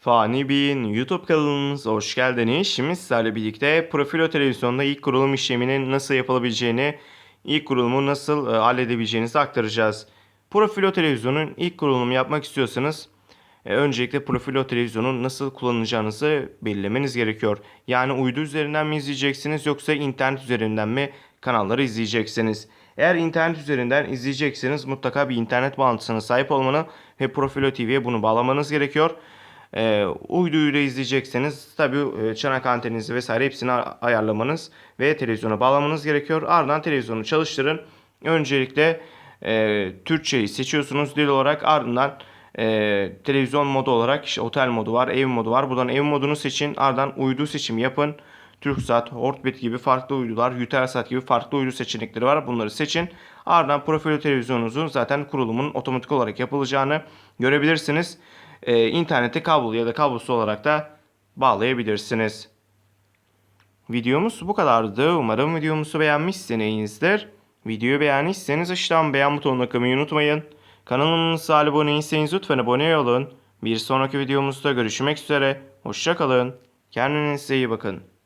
Fani Bey'in YouTube kanalımıza hoş geldiniz. Şimdi sizlerle birlikte Profilo Televizyon'da ilk kurulum işleminin nasıl yapılabileceğini, ilk kurulumu nasıl e, halledebileceğinizi aktaracağız. Profilo Televizyon'un ilk kurulumu yapmak istiyorsanız e, öncelikle Profilo Televizyon'un nasıl kullanacağınızı belirlemeniz gerekiyor. Yani uydu üzerinden mi izleyeceksiniz yoksa internet üzerinden mi kanalları izleyeceksiniz? Eğer internet üzerinden izleyecekseniz mutlaka bir internet bağlantısına sahip olmanı ve Profilo TV'ye bunu bağlamanız gerekiyor. E, uyduyla izleyecekseniz tabi e, çanak anteninizi vesaire hepsini ayarlamanız ve televizyona bağlamanız gerekiyor. Ardından televizyonu çalıştırın. Öncelikle e, Türkçeyi seçiyorsunuz dil olarak ardından e, televizyon modu olarak işte otel modu var, ev modu var. Buradan ev modunu seçin. Ardından uydu seçimi yapın. TürkSat, Orbit gibi farklı uydular, Eutelsat gibi farklı uydu seçenekleri var. Bunları seçin. Ardından profil televizyonunuzun zaten kurulumunun otomatik olarak yapılacağını görebilirsiniz. Ee, internete kablo ya da kablosuz olarak da bağlayabilirsiniz. Videomuz bu kadardı. Umarım videomuzu beğenmişsinizdir. Videoyu beğendiyseniz aşağıdan beğen butonuna kılmayı unutmayın. Kanalımıza abone değilseniz lütfen abone olun. Bir sonraki videomuzda görüşmek üzere. Hoşçakalın. Kendinize iyi bakın.